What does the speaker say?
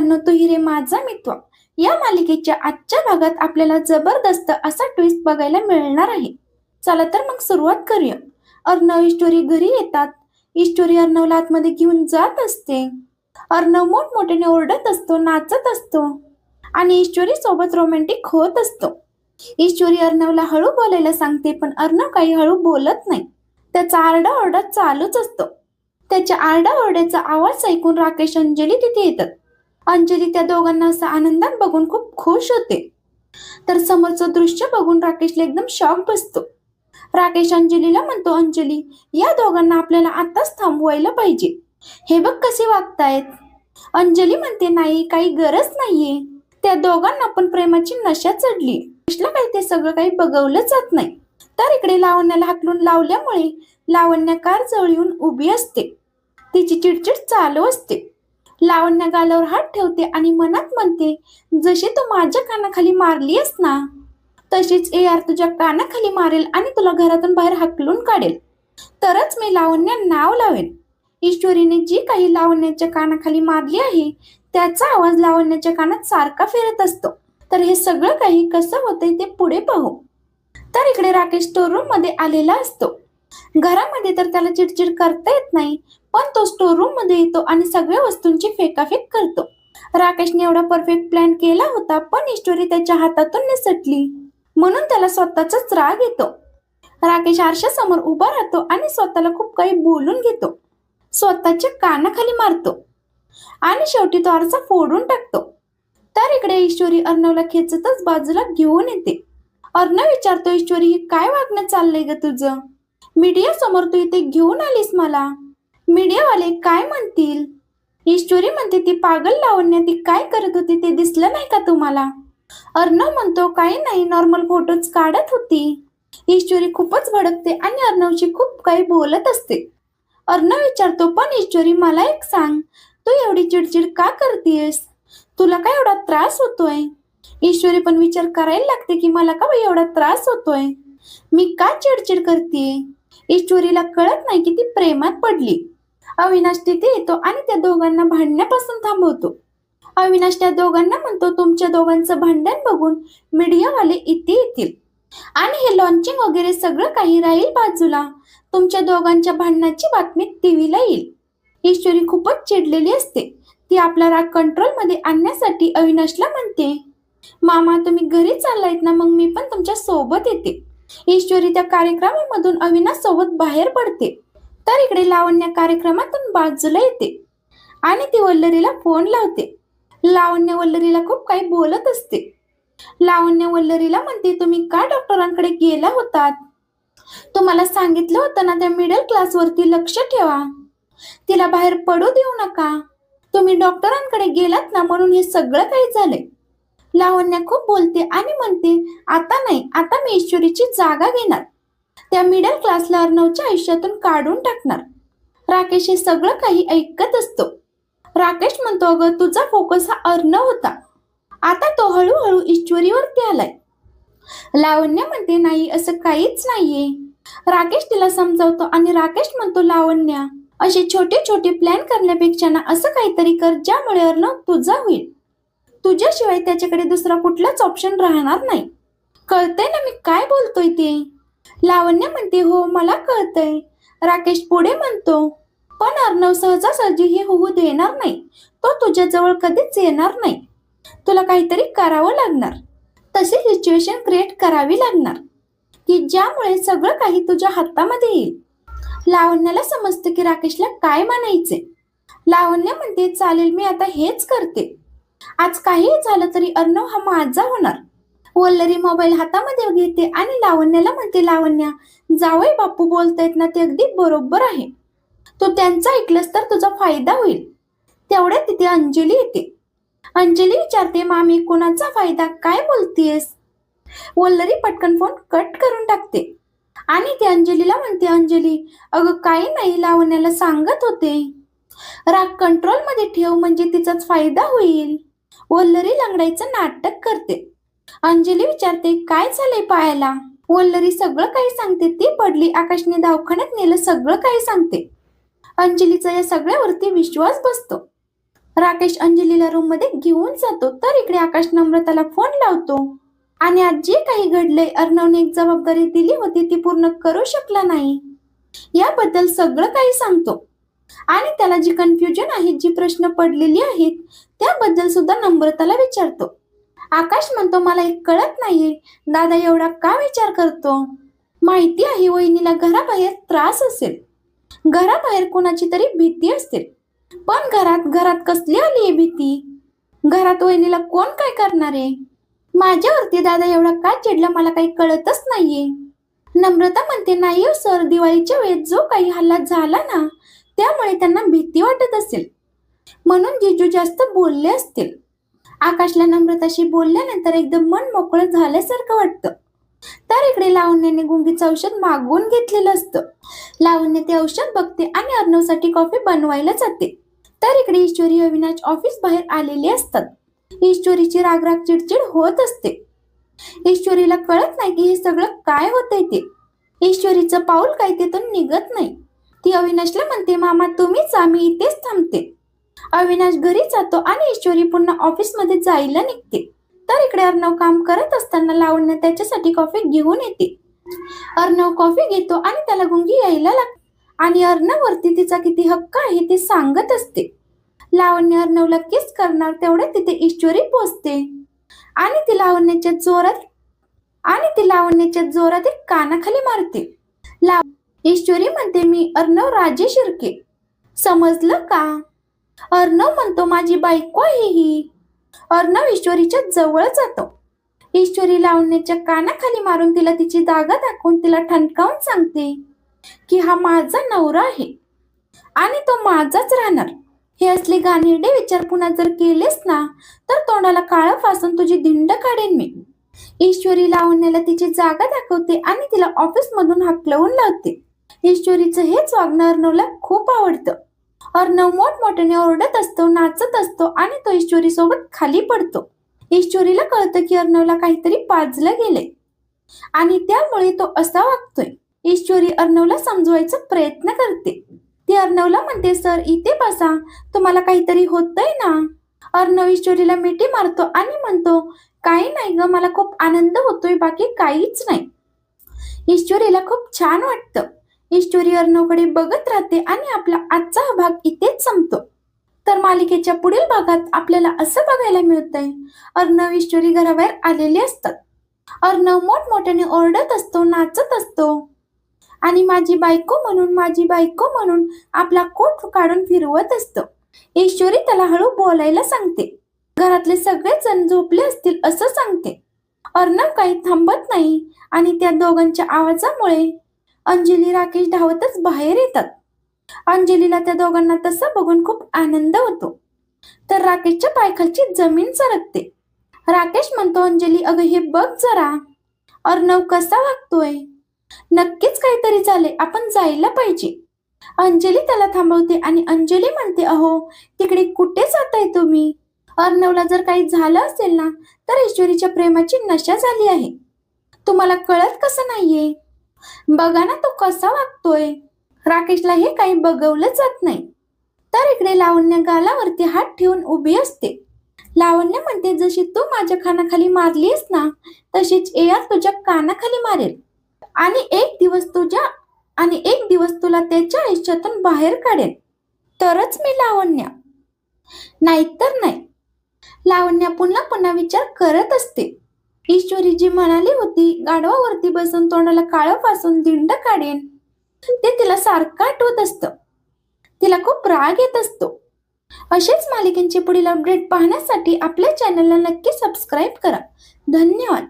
मित्रांनो तू हिरे माझा मित्र या मालिकेच्या आजच्या भागात आपल्याला जबरदस्त असा ट्विस्ट बघायला मिळणार आहे. चला तर मग सुरुवात करूया. अर्णव ईश्वरी घरी येतात. ईश्वरी अर्णवला आतमध्ये घेऊन जात असते. अर्णव मोठमोठ्याने ओरडत असतो नाचत असतो आणि ईश्वरी सोबत रोमॅन्टिक होत असतो. ईश्वरी अर्णवला हळू बोलायला सांगते पण अर्णव काही हळू बोलत नाही. त्याचा आरडा ओरडा चालूच असतो. त्याच्या आरडाओरड्याचा आवाज ऐकून राकेश अंजली तिथे येतात. अंजली त्या दोघांना असं आनंदात बघून खूप खुश होते. तर समोरचं दृश्य बघून राकेशला एकदम शॉक बसतो. राकेश अंजलीला म्हणतो अंजली या दोघांना आपल्याला आताच थांबवायला पाहिजे. हे बघ कसे वागतायत. अंजली म्हणते नाही काही गरज नाहीये. त्या दोघांना पण प्रेमाची नशा चढली. काही ते सगळं काही बघवलं जात नाही. तर इकडे लावण्याला हाकलून लावल्यामुळे लावण्य कार जवळ येऊन उभी असते. तिची चिडचिड चालू असते. लावण्य गालावर हात ठेवते आणि मनात म्हणते जशी तू माझ्या कानाखाली मारलीयस ना तशीच ए आर तुझ्या कानाखाली मारेल आणि तुला घरातून बाहेर हकलून काढेल. तरच मी लावण्या नाव लावेन. ईश्वरीने जी काही लावण्याच्या कानाखाली मारली आहे त्याचा आवाज लावण्याच्या कानात सारखा फिरत असतो. तर हे सगळं काही कसं होतंय ते पुढे पाहू. तर इकडे राकेश स्टोर रूममध्ये आलेला असतो. घरामध्ये तर त्याला चिडचिड करता येत नाही पण तो स्टोर रूममध्ये येतो आणि सगळ्या वस्तूंची फेकाफेक करतो. राकेशने एवढा परफेक्ट प्लॅन केला होता पण ईश्वरी त्याच्या हातातून निसटली. म्हणून त्याला स्वतःचाच राग येतो. राकेश आरशासमोर उभा राहतो आणि स्वतःला खूप काही बोलून घेतो. स्वतःच्या कानाखाली मारतो. आणि शेवटी तो आरसा फोडून टाकतो. तर इकडे ईश्वरी अर्णवला खेचतच बाजूला घेऊन येते. अर्णव विचारतो ईश्वरी हे काय वागणं चाललंय ग तुझं? मीडिया समोर तू इथे घेऊन आलीस मला. मीडियावाले काय म्हणतील? ईश्वरी म्हणते ती पागल लावण्या ती काय करत होती ते दिसलं नाही का तुम्हाला? अर्णव म्हणतो काही नाही नॉर्मल फोटोज काढत होती. ईश्वरी खूपच भडकते आणि अर्णवशी खूप काही बोलत असते. अर्णव विचारतो पण ईश्वरी मला एक सांग तू एवढी चिडचिड का करतेस? तुला काय एवढा त्रास होतोय? ईश्वरी पण विचार करायला लागते की मला का बाई एवढा त्रास होतोय? मी का चिडचिड करते ईश्वरीला कळत नाही की ती प्रेमात पडली. अविनाश तिथे येतो आणि त्या दोघांना भांडण्यापासून थांबवतो. अविनाश त्या दोघांना म्हणतो तुमच्या दोघांचं भांडण बघून मीडियावाले इथे येतील. आणि हे लॉन्चिंग वगैरे सगळं काही राहील बाजूला. तुमच्या दोघांच्या भांडणाची बातमी टीव्हीला येईल. ईश्वरी खूपच चिडलेली असते. ती आपला राग कंट्रोलमध्ये आणण्यासाठी अविनाशला म्हणते मामा तुम्ही घरी चाललायत ना मग मी पण तुमच्यासोबत येते. ईश्वरी त्या कार्यक्रमामधून अविनाश सोबत बाहेर पडते. तर इकडे लावण्य कार्यक्रमातून बाजूला येते. आणि ती वल्लरीला फोन लावते. लावण्य वल्लरीला खूप काही बोलत असते. लावण्य वल्लरीला म्हणते तुम्ही का डॉक्टरांकडे गेला होतात? तुम्हाला सांगितलं होतं ना त्या मिडल क्लासवरती लक्ष ठेवा. तिला बाहेर पडू देऊ नका. तुम्ही डॉक्टरांकडे गेलात ना म्हणून हे सगळं काही झालंय. लावण्य खूप बोलते आणि म्हणते आता नाही आता मी ईश्वरीची जागा घेणार. त्या मिडल क्लासला अर्णवच्या आयुष्यातून काढून टाकणार. राकेश हे सगळं काही ऐकत असतो. राकेश म्हणतो अगं तुझा फोकस हा अर्णव होता. आता तो हळूहळू ईश्वरीवरती आलाय. लावण्य म्हणते नाही असं काहीच नाहीये. राकेश तिला समजावतो आणि राकेश म्हणतो लावण्या असे छोटे छोटे प्लॅन करण्यापेक्षा ना असं काहीतरी कर ज्यामुळे अर्णव तुझा होईल. तुझ्याशिवाय त्याच्याकडे दुसरा कुठलाच ऑप्शन राहणार नाही. कळतंय ना मी काय बोलतोय ते? लावण्य म्हणते हो मला कळतंय. राकेश पुढे म्हणतो पण अर्णव सहजासहजी हे होऊ देणार नाही. तो तुझ्याजवळ कधीच येणार नाही. तुला काहीतरी करावं लागणार. तशी सिच्युएशन क्रिएट करावी लागणार. की ज्यामुळे सगळं काही तुझ्या हातामध्ये येईल. लावण्याला समजतं की राकेशला काय म्हणायचे. लावण्य म्हणते चालेल मी आता हेच करते. आज काही झालं तरी अर्णव हा माझा होणार. वल्लरी मोबाईल हातामध्ये घेते आणि लावण्याला म्हणते लावण्या जावई बापू बोलतायत ना ते अगदी बरोबर आहे. तू त्यांचं ऐकलंस तर तुझा फायदा होईल. तेवढ्या तिथे अंजली येते. अंजली विचारते मामी कोणाचा फायदा? काय बोलतीयस वल्लरी पटकन फोन कट करून टाकते. आणि ती अंजलीला म्हणते अंजली अगं काही नाही लावण्याला सांगत होते. राग कंट्रोलमध्ये ठेव म्हणजे तिचाच फायदा होईल. वल्लरी लंगडायचं नाटक करते. अंजली विचारते काय झालंय पायाला? वल्लरी सगळं काही सांगते ती पडली आकाशने दवाखान्यात नेलं सगळं काही सांगते. अंजलीचा या सगळ्यावरती विश्वास बसतो. राकेश अंजलीला रूममध्ये घेऊन जातो तर इकडे आकाश नम्रताला फोन लावतो. आणि आज जे काही घडलंय अर्णवने एक जबाबदारी दिली होती ती पूर्ण करू शकला नाही. याबद्दल सगळं काही सांगतो. आणि त्याला जी कन्फ्युजन आहे जी प्रश्न पडलेली आहेत त्याबद्दल सुद्धा नम्रताला विचारतो. आकाश म्हणतो मला एक कळत नाहीये. दादा एवढा का विचार करतो? माहिती आहे वहिनीला घराबाहेर त्रास असेल. घराबाहेर कोणाची तरी भीती असते. पण घरात घरात कसली आली आहे भीती? घरात वहिनीला कोण काय करणार? आहे माझ्यावरती दादा एवढा का चिडला मला काही कळतच नाहीये. नम्रता म्हणते नाही हो सर दिवाळीच्या वेळेत जो काही हल्ला झाला ना त्यामुळे त्यांना भीती वाटत असेल. म्हणून जिजू जास्त बोलले असतील. आकाशला नम्रताशी बोलल्यानंतर एकदम मन मोकळं झाल्यासारखं वाटतं. तर इकडे लावण्याने गुंगीचं औषध मागवून घेतलेलं असतं. लावण्य ते औषध बघते आणि अर्णवसाठी कॉफी बनवायला जाते. तर इकडे ईश्वरी अविनाश ऑफिस बाहेर आलेले असतात. ईश्वरीची रागराग चिडचिड होत असते. ईश्वरीला कळत नाही की हे सगळं काय होतंय ते. ईश्वरीचं पाऊल काय तिथून निघत नाही. ती अविनाशला म्हणते मामा तुम्हीच आम्ही इथेच थांबते. अविनाश घरी जातो आणि ईश्वरी पुन्हा ऑफिसमध्ये जायला निघते. तर इकडे अर्णव काम करत असताना लावण्य त्याच्यासाठी कॉफी घेऊन येते. अर्णव कॉफी घेतो आणि त्याला गुंगी यायला लागते. आणि अर्णववरती तिचा किती हक्क आहे ते सांगत असते. लावण्य अर्णवला किस करणार तेवढे तिथे ईश्वरी पोचते. आणि ती लावण्याच्या जोरात आणि ती लावण्याच्या जोरात एक कानाखाली मारते. लाव ईश्वरी म्हणते मी अर्णव राजे शिर्के समजलं का? अर्णव म्हणतो माझी बायको आहे ही. अर्णव ईश्वरीच्या जवळ जातो. ईश्वरी लावण्याच्या कानाखाली मारून तिला तिची जागा दाखवून तिला ठणकावून सांगते की हा माझा नवरा आहे आणि तो माझाच राहणार. हे असले घाणेरडे विचार पुन्हा जर केलेस ना तर तोंडाला काळं फासून तुझी धिंड काढेन मी. ईश्वरी लावण्याला तिची जागा दाखवते आणि तिला ऑफिसमधून हाकलवून लावते. ईश्वरीचं हेच वागणं अर्णवला खूप आवडतं. अर्णव मोठमोठ्याने ओरडत असतो नाचत असतो आणि तो ईश्वरी सोबत खाली पडतो. ईश्वरीला कळतं की अर्णवला काहीतरी पाजलं गेले आणि त्यामुळे तो असा वागतोय. ईश्वरी अर्णवला समजवायचा प्रयत्न करते. ती अर्णवला म्हणते सर इथे बसा. तुम्हाला काहीतरी होतंय ना? अर्णव ईश्वरीला मिठी मारतो आणि म्हणतो काही नाही ग मला खूप आनंद होतोय बाकी काहीच नाही. ईश्वरीला खूप छान वाटतं. ईश्वरी अर्णवकडे बघत राहते आणि आपला आजचा हा भाग इथेच संपतो. तर मालिकेच्या पुढील भागात आपल्याला असं बघायला मिळतंय अर्णव ईश्वरी घराबाहेर आलेले असतात. अर्णव मोठमोठ्याने ओरडत असतो नाचत असतो. आणि माझी बायको म्हणून माझी बायको म्हणून आपला कोट काढून फिरवत असतो. ईश्वरी त्याला हळू बोलायला सांगते. घरातले सगळेच जण झोपले असतील असं सांगते. अर्णव काही थांबत नाही आणि त्या दोघांच्या आवाजामुळे अंजली राकेश धावतच बाहेर येतात. अंजलीला त्या दोघांना तसं बघून खूप आनंद होतो. तर राकेशच्या पायखालची जमीन सरकते. राकेश म्हणतो अंजली अगं हे बघ जरा. अर्णव कसा वागतोय? नक्कीच काहीतरी झाले आपण जायला पाहिजे. अंजली त्याला थांबवते आणि अंजली म्हणते अहो तिकडे कुठे जाताय तुम्ही? अर्णवला जर काही झालं असेल ना तर ईश्वरीच्या प्रेमाची नशा झाली आहे. तुम्हाला कळत कसं नाहीये? बघा ना तो कसा वागतोय. राकेशला हे काही बघवलं जात नाही. तर इकडे लावण्य गालावरती हात ठेवून उभी असते. लावण्य म्हणते जशी तू माझ्या कानाखाली मारलीस ना तशीच एआर तुझ्या कानाखाली मारेल. आणि एक दिवस तुझ्या आणि एक दिवस तुला त्याच्या आयुष्यातून बाहेर काढेल. तरच मी लावण्य. नाहीतर नाही. लावण्या पुन्हा पुन्हा विचार करत असते. ईश्वरी जी म्हणाली होती गाढवावरती बसून तोंडाला काळं पासून दिंड काढेन. ते तिला सारखं आठवत असतं. तिला खूप राग येत असतो. असेच मालिकेंचे पुढील अपडेट पाहण्यासाठी आपल्या चॅनलला नक्की सबस्क्राईब करा. धन्यवाद.